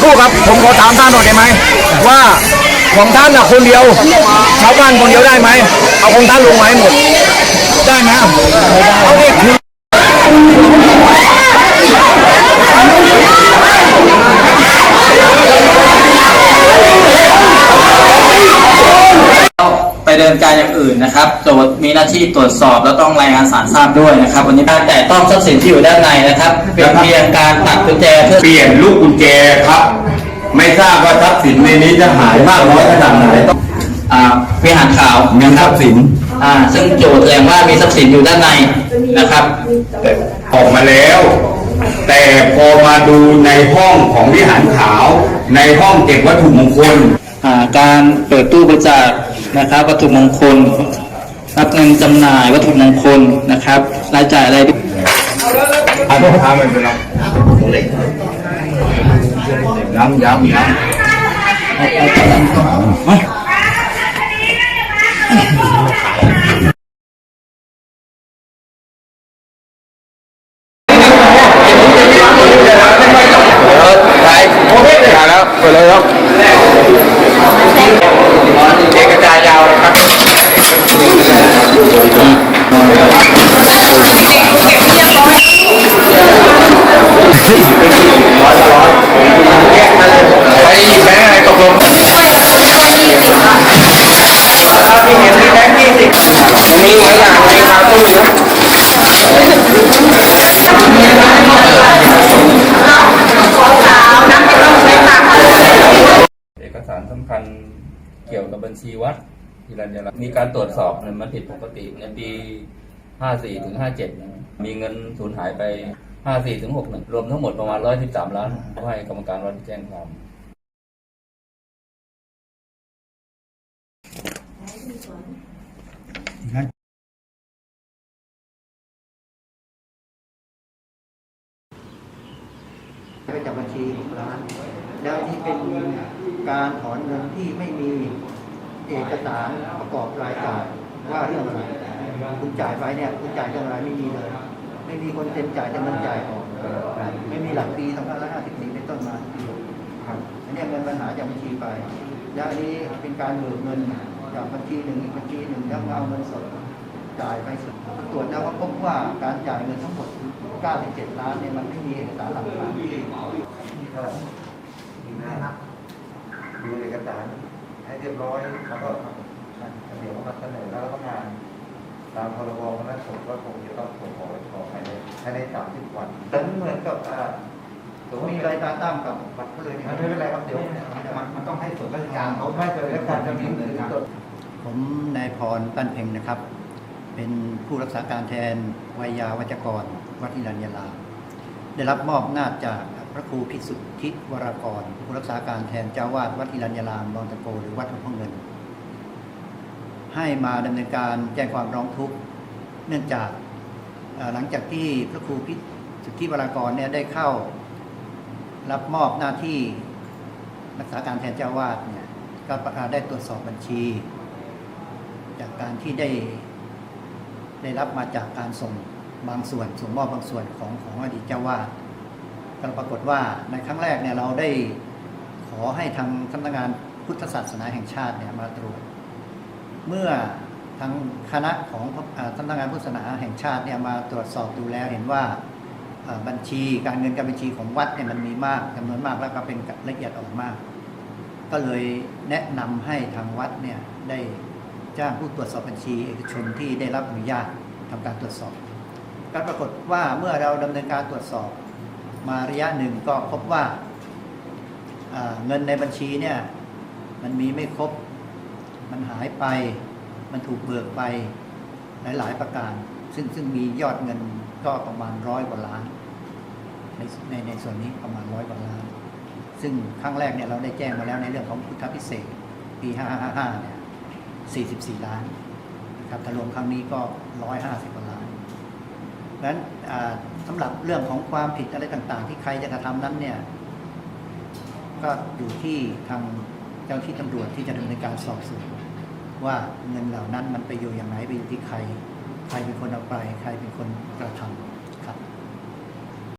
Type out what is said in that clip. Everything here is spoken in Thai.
ครู่ครับ ผมขอถามท่านหน่อยได้ไหมว่าของท่านน่ะคนเดียว ชาวบ้านคนเดียวได้ไหมเอาของท่านลงไว้หมด ได้ไหมไม่ได้กคือ ไป เดินการอย่างอื่นนะครับโจทย์มีหน้าที่ตรวจสอบแล้วต้องรายงานสารทราบด้วยนะครับ วันนี้การแต่ต้องทรัพย์สินที่อยู่ด้านในนะครับ เป็นเพียงการตัดกุญแจเพื่อเปลี่ยนลูกกุญแจครับ ไม่ทราบว่าทรัพย์สินในนี้จะหายมากน้อยขนาดไหนต้องอ่าวิหารขาวเงินทรัพย์สินอ่าซึ่งโจทย์แสดงว่ามีทรัพย์สินอยู่ด้านในนะครับออกมาแล้ว แต่พอมาดูในห้องของวิหารขาว ในห้องเก็บวัตถุมงคลอ่าการเปิดตู้บริจาคนะครับ วัตถุมงคล รับเงินจำหน่ายวัตถุมงคลนะครับรายจ่ายอะไรอันนี้ทำมันเป็นอะไรย้ำย้ำย้ำ ด้แล้วไปเลยครับเอกระจายยาวเลยครับไปแบงค์อะไรตกลงที่เห็นมีแบงค์ยี่สิบมีหลายอย่างในคาตู้นะ เอกสารสำคัญเกับบัญชีวัดที่รัญญาลักษณ์มีการตรวจสอบเนี่ยมันผิดปกติในปี 54ถึง57เนี่ยมีเงินสูญหายไป 54ถึง61 รวมทั้งหมดประมาณ 113 ล้านให้กรรมการวัดแจ้งความไปจากบัญชีร้านแล้วที่เป็นการถอนเงินที่ไม่มี เอกสารประกอบรายจ่ายว่าเรื่องอะไรคุณจ่ายไปเนี่ยคุณจ่ายเรื่องอะไรไม่มีเลย ไม่มีคนเซ็นจ่ายแต่เงินจ่ายออกไม่มีหลักปีสองพันห้าสิบสี่เป็นต้นมาครับอันนี้เงินปัญหาจากบัญชีไป แล้วอันนี้เป็นการเบิกเงินจากบัญชีหนึ่งอีกบัญชีหนึ่งแล้วเอาเงินสดจ่ายไปสุดตรวจแล้วก็พบว่าการจ่ายเงินทั้งหมด 97 ล้านเนี่ยมันไม่มีเอกสารหลักฐานที่ดูเอกสาร ให้เรียบร้อยแล้วก็เดี๋ยวมาเสนอแล้วก็งานตามพรบคณะสงฆ์ก็คงจะต้องส่งขอขอภายในภายในสามสิบวันแต่เหมือนกับอ่าสมมติมีมีรารายยการตั้งกับบัตรก็เลยไม่เป็นไรครับเดี๋ยวมันมันต้องให้ส่วนราชการเขาไม่ส่วนราชการจะมีหนึ่งจดผมนายพรปั้นเพ็งนะครับ เป็นผู้รักษาการแทนวัยยาวัจกรวัดอิรัญญาลามได้รับมอบหน้าจจากพ ระครูภิกษุทธิวรากรผู้รักษาการแทนเจ้าวาดวัดอิรัญญารามบางตะโกหรือวัดหลวงพ่อเงิน ให้มาดำเนินการแจ้งความร้องทุกข์เนื่องจากหลังจากที่พระครูภิกษุทธิวรากรเนี่ยได้เข้า รับมอบหน้าที่รักษาการแทนเจ้าวาดเนี่ยก็ได้ตรวจสอบบัญชี จากการที่ได้ได้รับมาจากการส่งบางส่วนส่งมอบบางส่วนของของอดีตเจ้าวาด ก็ปรากฏว่าในครั้งแรกเนี่ยเราได้ขอให้ทางสำนักงานพุทธศาสนาแห่งชาติเนี่ยมาตรวจ เมื่อทางคณะของสำนักงานพุทธศาสนาแห่งชาติเนี่ยมาตรวจสอบดูแล้วเห็นว่าบัญชีการเงินการบัญชีของวัดเนี่ยมันมีมากจำนวนมากแล้วก็เป็นละเอียดอ่อนมาก ก็เลยแนะนำให้ทางวัดเนี่ยได้จ้างผู้ตรวจสอบบัญชีเอกชนที่ได้รับอนุญาตทำการตรวจสอบ ก็ปรากฏว่าเมื่อเราดำเนินการตรวจสอบ มาระยะหนึ่งก็พบว่าเงินในบัญชีเนี่ยมันมีไม่ครบ มันหายไป มันถูกเบิกไปหลาย ๆ ประการ ซึ่งซึ่งมียอดเงินก็ประมาณร้อยกว่าล้านในในในส่วนนี้ประมาณร้อยกว่าล้าน ซึ่งครั้งแรกเนี่ยเราได้แจ้งมาแล้วในเรื่องของพุทธพิเศษปี 555 เนี่ย 44 ล้านนะครับถ้ารวมครั้งนี้ก็ 150กว่า นดังนั้นสำสำหรับเรื่องของความผิดอะไรต่าง ๆ ที่ใครจะกระทำนั้นเนี่ยก็อยู่ที่ทางเจ้าที่ตำรวจที่จะดำเนินการสอบสวนว่าเงินเหล่านั้นมันไปอยู่อย่างไรไปอยู่ที่ใคร ใครเป็นคนเอาไป ใครเป็นคนกระทำ